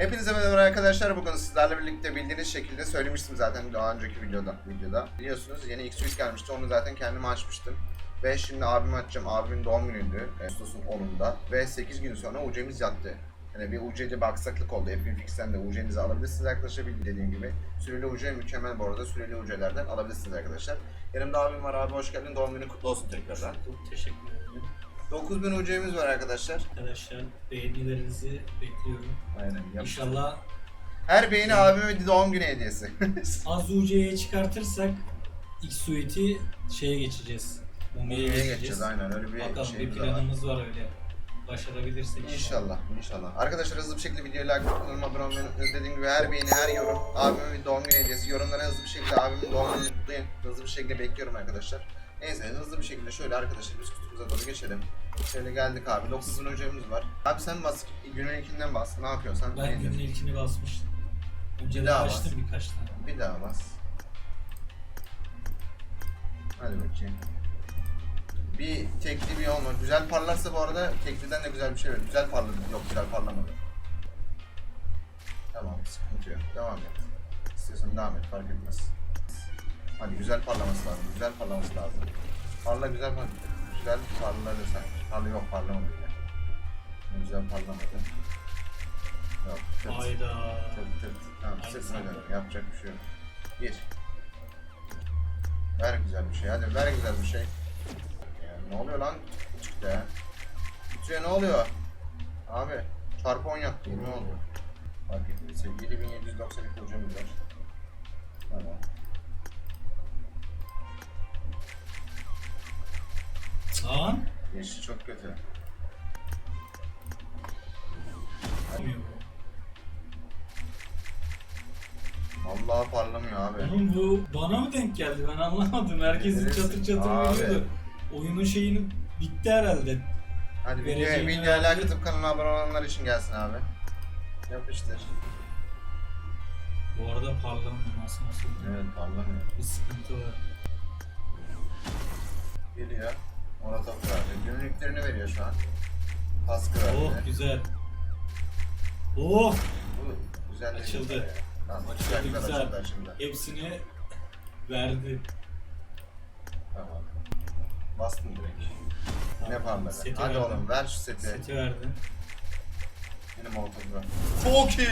Hepinize merhaba arkadaşlar. Bugün sizlerle birlikte bildiğiniz şekilde söylemiştim zaten daha önceki videoda. videoda. Biliyorsunuz yeni X-Suite gelmişti. Onu zaten kendim açmıştım. Ve şimdi abime açacağım. Abimin doğum günüydü. Ağustos'un 10'unda. Ve 8 gün sonra UC'miz yattı. Yani bir UC'de bir aksaklık oldu. FNFX'ten de UC'nizi alabilirsiniz arkadaşlar. Dediğim gibi. Süreli UC mükemmel bu arada. Süreli UC'lerden alabilirsiniz arkadaşlar. Yanımda abim var. Abi hoş geldin. Doğum günün kutlu olsun tekrardan. Teşekkür ederim 9000 UC'miz var arkadaşlar. arkadaşlar. Beğenilerinizi bekliyorum. Aynen. Yap. İnşallah Her beğeni abimin doğum günü hediyesi. az UC'ye çıkartırsak X Suite'i şeye geçeceğiz. Mumia'ya Neye geçeceğiz. geçeceğiz aynen öyle bir Bakalım bir şeyimiz var. planımız var öyle. Başarabilirsek İnşallah, inşallah. Arkadaşlar hızlı bir şekilde videoyu like kanalıma abone olmayı. Dediğim gibi her beğeni, her yorum, abimin bir doğum günü hediyesi. Yorumlara hızlı bir şekilde abimin doğum gününü kutlayın. Hızlı bir şekilde bekliyorum arkadaşlar. Neyse hızlı bir şekilde şöyle arkadaşlar biz kutumuza doğru geçelim. Şöyle geldik abi. 9 bin hocamız var. Abi sen bas, günün ilkinden bas. Ne yapıyorsun sen? Ben beğenir. günün ilkini basmıştım. Önce Bir daha açtım bas. birkaç tane. Bir daha bas. Hadi bakayım. Bir tekli bir olma. Güzel parlarsa bu arada tekliden de güzel bir şey var. Güzel parladı. Yok güzel parlamadı. Tamam sıkıntı yok. Devam et. İstiyorsan devam et fark etmez. Hadi güzel parlaması lazım. Güzel parlaması lazım. Parla güzel parla. Güzel parladı. Parla yok parlamadı bile. Güzel parlamadı. Yok. tırt. Hayda. Tırt tırt. Tamam sırtına sen. dön. Yapacak bir şey yok. Gir. Ver güzel bir şey. Hadi ver güzel bir şey. Ya, ne oluyor lan? Çıktı ya. Kutuya ne oluyor? Abi çarpı 10 yaptı. 20 oldu. Fark ettiyse 7792 hocamız var. Tamam. Lan. Yeşil çok kötü. Olmuyor Vallahi parlamıyor abi. bu. Oğlum bu bana mı denk geldi ben anlamadım. Herkesin Bilirsin. çatır çatır Abi. veriyordu. Oyunun şeyini bitti herhalde. Hadi videoya, Vereceğini videoya verdi. like atıp kanala abone olanlar için gelsin abi. Yapıştır. Bu arada parlamıyor nasıl nasıl. Evet parlamıyor. Bir sıkıntı var. Geliyor. Molotof verdi. Günlüklerini veriyor şu an. Kaskı verdi. Oh güzel. Oh Bu güzel değil Açıldı. mi? Tamam Açıldı, güzel. Açıldı, açıldı. hepsini verdi. Tamam. Bastım direkt. Ne parladı? Seti Hadi verdim. oğlum ver şu seti. Seti verdi. Yine molotof ver. Çok iyi.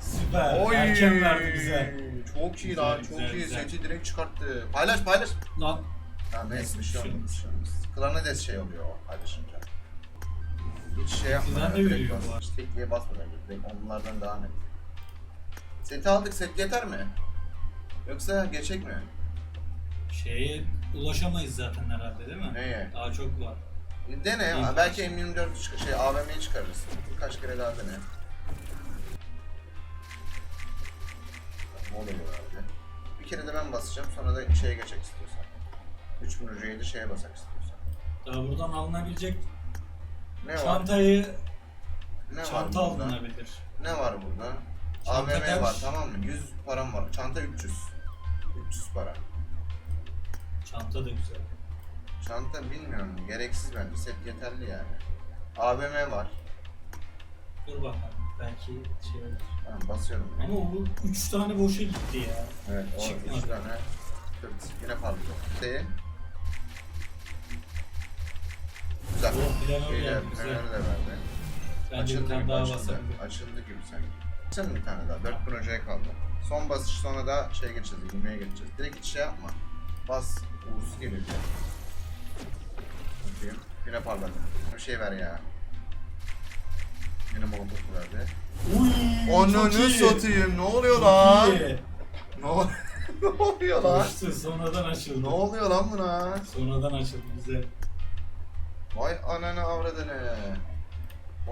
Süper. Oy. Erken verdi güzel. Çok iyi Güzel, lan. güzel, çok iyi. güzel. Seti direkt çıkarttı. Paylaş paylaş. Lan Ha neyse bir şey Neyse, olmaz. bir şey olmaz. Şey oluyor o paylaşınca. Hiç şey yapma. Güzel ya, de direkt veriyor bas. bu arada. Hiç tekliğe basma bence. Direkt onlardan devam et. Seti aldık. Set yeter mi? Yoksa geçecek mi? şeye ulaşamayız zaten herhalde değil mi? Neye? Daha çok var. Bir Dene. İyi. ha, Belki M24 çık şey AVM'yi çıkarırız. Birkaç kere daha dene. Ne oluyor abi? Bir kere de ben basacağım. Sonra da şeye geçecek istiyorsan. 3000 ucuydu de şeye basak istiyorsan. Daha buradan alınabilecek Ne var? çantayı Ne çanta var burada? alınabilir. Ne var burada? Çanta AVM kaç? var tamam mı? 100 param var. Çanta 300. 300 para. Çanta da güzel. Çanta bilmiyorum. Gereksiz bence. Set yeterli yani. AVM var. Dur bakalım. Belki şey olur. Tamam basıyorum. Ama o 3 tane boşa gitti ya. Evet, o Çıkmadı. üç tane. Tırt, yine parlıyor. Şey. Güzel. Oh, planör Şeyler, geldi, de verdi. Bence bir Açıldı tane gibi, daha açıldı. Açıldı gibi sanki. Sen bir tane daha. 4000 hocaya kaldı. Son basış sonra da şey geçeceğiz, ilmeğe geçeceğiz. Direkt hiç şey yapma. Bas, uğursuz geliyor diye. Bakayım. Yine parladı. Bir şey ver ya. Yine molotof verdi. Uy, çok iyi. satayım. Ne oluyor Çok lan? iyi. Ne, ol- ne oluyor lan? Koştu, sonradan açıldı. Ne oluyor lan buna? Sonradan açıldı güzel. Vay ananı avradını.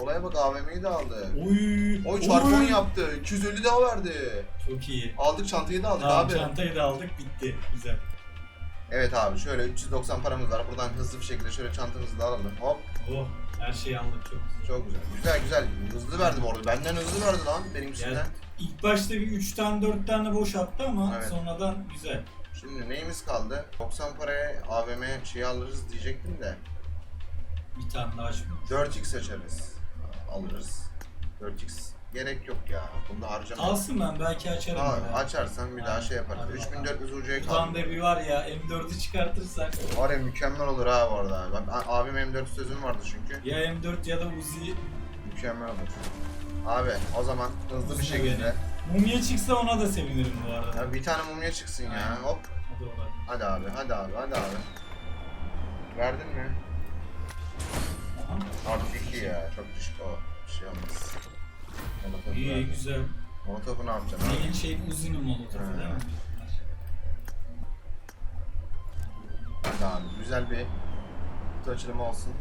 Olaya bak AVM'yi de aldı. Uy. Oy çarpon yaptı. 250 daha verdi. Çok iyi. Aldık çantayı da aldık Tamam abi. çantayı da aldık bitti. Güzel. Evet abi şöyle 390 paramız var. Buradan hızlı bir şekilde şöyle çantamızı da alalım. Hop. Oh her şeyi aldık çok güzel. Çok güzel. Güzel güzel. Hızlı verdi bu arada. Benden hızlı verdi lan benimkisinden. Yani ilk başta bir 3 tane 4 tane boş attı ama Evet. sonradan güzel. Şimdi neyimiz kaldı? 90 paraya AVM şeyi alırız diyecektim de. Bir tane daha açmış. 4x açarız. Alırız. 4x gerek yok ya. Bunda harcama. Alsın ben belki açarım. Ha, ya. açarsan bir daha şey yaparız. Hadi bakalım. 3400 ucuya Ulan kaldı. da bir var ya M4'ü çıkartırsak. Var ya mükemmel olur ha bu arada. Bak abim M4 sözüm vardı çünkü. Ya M4 ya da Uzi. Mükemmel olur. Abi o zaman hızlı bir Uzi şekilde. Mumya çıksa ona da sevinirim bu arada. Ya bir tane mumya çıksın ya. Aynen. Hop. Da olabilir. Hadi abi, hadi abi, hadi abi. Verdin mi? Artı 2 ya. Çok düşük o. Bir şey olmaz. Molotof İyi verdi. güzel. Molotof'u ne yapacaksın abi? Neyin şey Uzi'nin molotofu değil mi? Hadi abi. Güzel bir kutu açılımı olsun.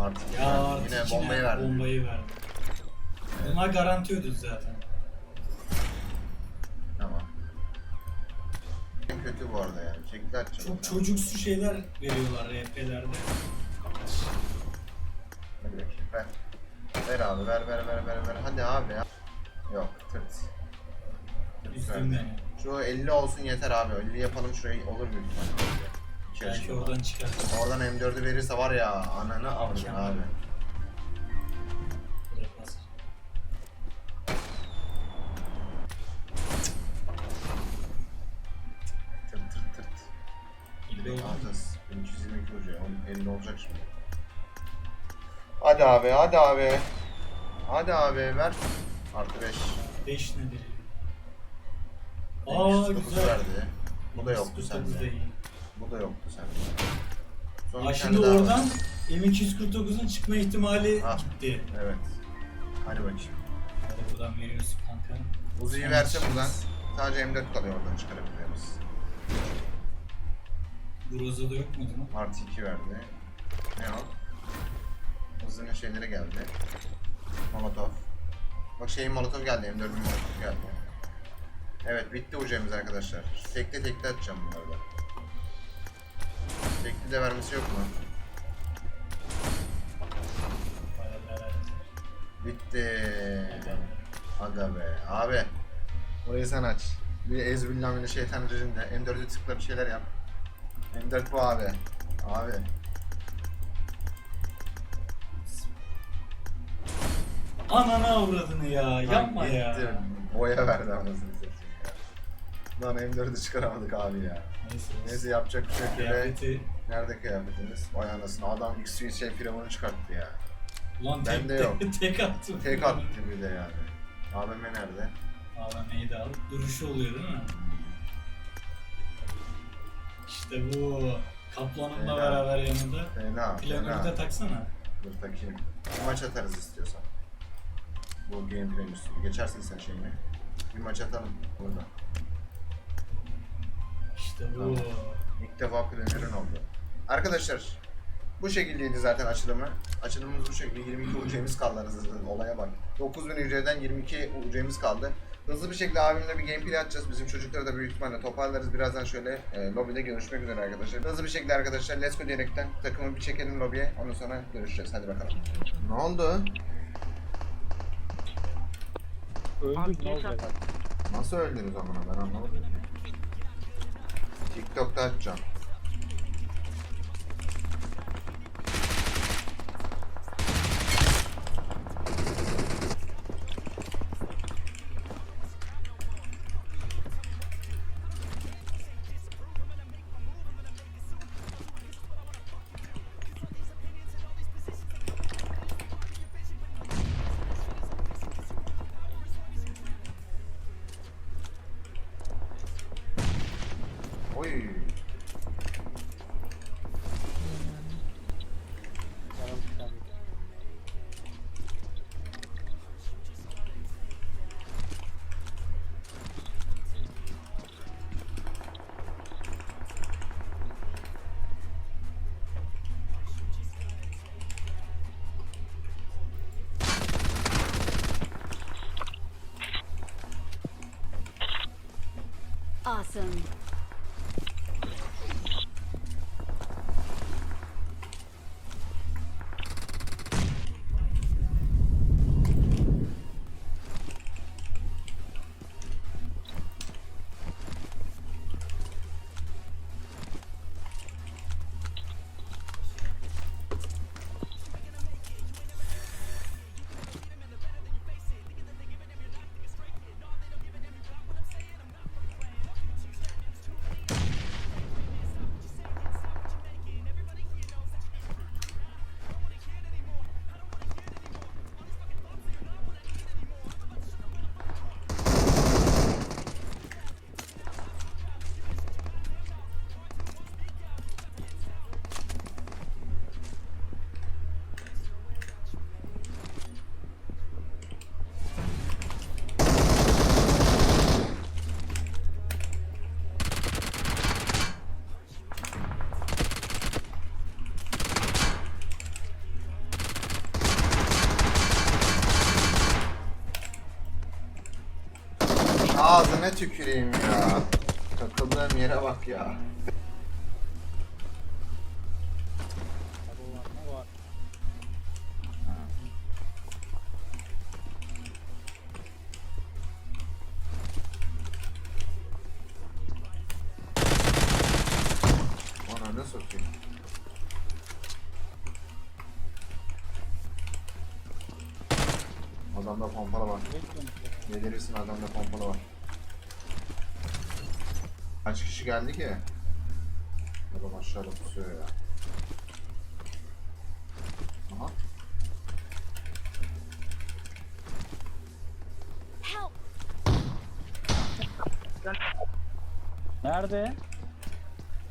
Artı 2 Ya verdi. artık Yine bombayı verdi. Bombayı verdi. Bunlar garanti ödül zaten. Tamam. En kötü bu arada yani. Açacağım. Çok çocuksu şeyler veriyorlar RP'lerde. Ver. Ver abi ver ver ver ver ver. Hadi abi ya. Yok tırt. Şu 50 olsun yeter abi. 50 yapalım şurayı olur ihtimalle. İki Belki oradan çıkar. Oradan M4'ü verirse var ya ananı avradın abi. Hadi abi hadi abi. Hadi abi ver. Artı 5. 5 nedir? Aa 9 güzel. verdi. Bu da yoktu 9 da sende. Bu da yoktu sende. Son Aa, şimdi oradan M249'un çıkma ihtimali Ah. gitti. Evet. Hadi bakayım. Hadi buradan veriyorsun kanka. Uzi'yi verse buradan sadece M4 kalıyor oradan çıkarabiliyoruz. Groza'da yok muydu mu? Artı 2 verdi. Ne o? Uzi'nin şeyleri geldi. Molotov. Bak şeyin Molotov geldi, M4'ün Molotov geldi. Evet bitti ucemiz arkadaşlar. Tekli tekli atacağım bunları da. Tekli de vermesi yok mu? Bitti. Aga be. Abi. Burayı sen aç. Bir ezbillah bile şeytan rejimde. M4'e tıkla bir şeyler yap. M4 bu abi. Abi. Ananı avradını ya. Yapma ya. gitti. Boya verdi anasını satayım ya. Lan M4'ü çıkaramadık abi ya. Neyse. Neyse yapacak bir şey yok. Kıyafeti. Nerede kıyafetiniz? Vay anasını adam X şey firavunu çıkarttı ya. Ulan tek, Bende yok. tek, tek attım. Tek attı bir de yani. AVM nerede? AVM'yi de al. Duruşu oluyor değil mi? İşte bu. Kaplanımla Fena. beraber yanında. Fena, Planörü de taksana. Dur takayım. Bir maç atarız istiyorsan. Bu gameplay'in üstüne. Geçersin sen şeyini. Bir maç atalım burada. İşte bu. Tamam. İlk defa planörün oldu. Arkadaşlar bu şekildeydi zaten açılımı. Açılımımız bu şekilde. 22 UC'miz kaldı anasını olaya bak. 9000 UC'den 22 UC'miz kaldı. Hızlı bir şekilde abimle bir gameplay atacağız. Bizim çocukları da büyük ihtimalle toparlarız. Birazdan şöyle e, lobide görüşmek üzere arkadaşlar. Hızlı bir şekilde arkadaşlar Let's Go diyerekten takımı bir çekelim lobiye. Ondan sonra görüşeceğiz. Hadi bakalım. Ne oldu? Öldük ne olacak? Nasıl öldünüz amına ben anlamadım. TikTok'ta açacağım. Awesome. Ağzına tüküreyim ya. Takıldığım yere bak ya. Ne sokayım? Adamda pompalı var. Ya. Delirirsin adamda pompalı var. Kaç kişi geldi ki? Adam aşağıda pusuyor ya. Aha. Nerede?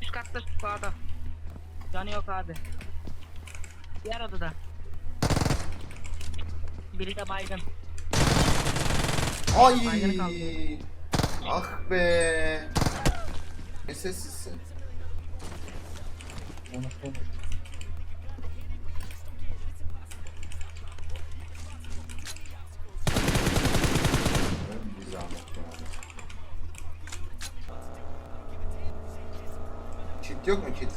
Üst katta sağda. Canı yok abi. Diğer odada. Biri de baygın. Ay! Kaldı. Ah be! Ne sessizsin? Zahmet yani. Kit yok mu kit?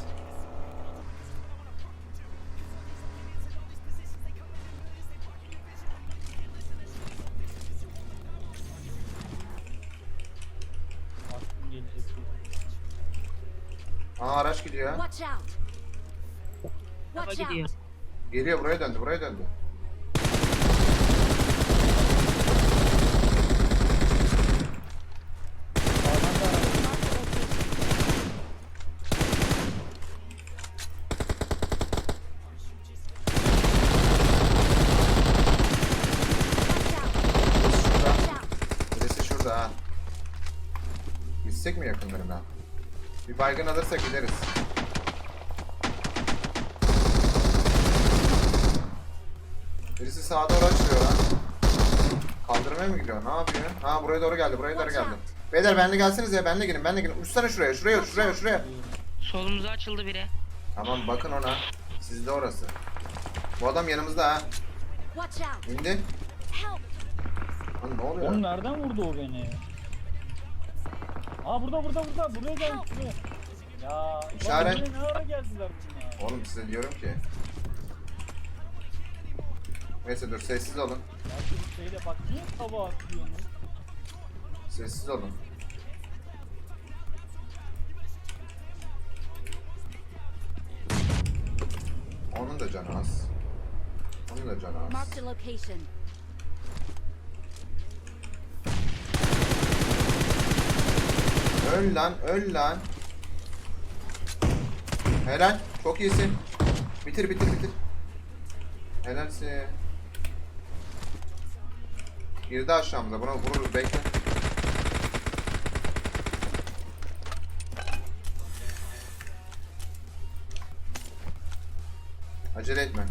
Geliyor buraya döndü buraya döndü. Gitsek mi yakınlarına? Bir baygın alırsak gideriz. Birisi sağa doğru açılıyor lan. Kaldırmaya mı gidiyor? Ne yapıyor? Ha buraya doğru geldi, buraya doğru geldi. Beyler benle gelseniz ya, benle gelin, benle gelin. Uçsana şuraya, şuraya, şuraya, şuraya. Solumuza açıldı biri. Tamam bakın ona. Sizde orası. Bu adam yanımızda ha. İndi. Lan ne oluyor? Oğlum nereden vurdu o beni? Aa burada burada burada. Buraya gelmiş buraya. Ya. İşaret. Bak, ne ara geldiler bunlar? Oğlum size diyorum ki. Neyse dur sessiz olun. Ya şu şeyle bak niye tava atıyorsunuz? Sessiz olun. Onun da canı az. Onun da canı az. Marked a location. Öl lan, öl lan. Helal, çok iyisin. Bitir, bitir, bitir. Helalsin. Girdi aşağımıza, buna vururuz, bekle. Acele etme.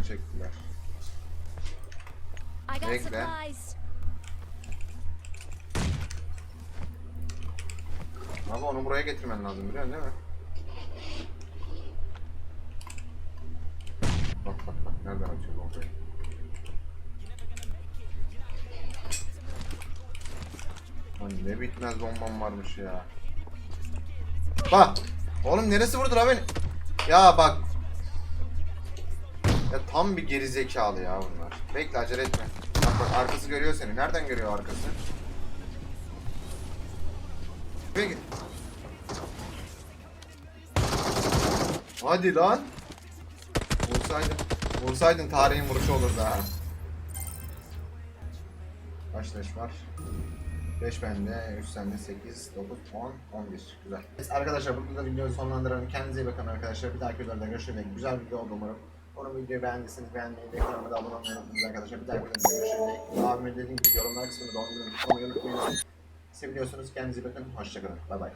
Bomba çektiler. I got Bekle. Abi onu buraya getirmen lazım biliyorsun değil mi? Bak bak bak nereden atıyor bombayı. Lan ne bitmez bombam varmış ya. Bak! Oğlum neresi vurdu la beni? Ya bak. Ya tam bir gerizekalı ya bunlar. Bekle acele etme. Bak bak arkası görüyor seni. Nereden görüyor arkası? Peki. Hadi lan. Vursaydın. Vursaydın tarihin vuruşu olurdu ha. Kaç taş var? 5 bende, 3 sende, 8, 9, 10, 11. Güzel. Arkadaşlar burada da videoyu sonlandıralım. Kendinize iyi bakın arkadaşlar. Bir dahaki videoda görüşmek üzere. Güzel bir video oldu umarım. Umarım videoyu beğendiyseniz beğenmeyi ve kanalıma da abone olmayı unutmayın arkadaşlar. Bir dahaki videoda görüşürüz. Abimin dediğim gibi yorumlar günü unutmayı unutmayın. Seviyorsunuz. Kendinize bakın. Hoşçakalın. Bay bay.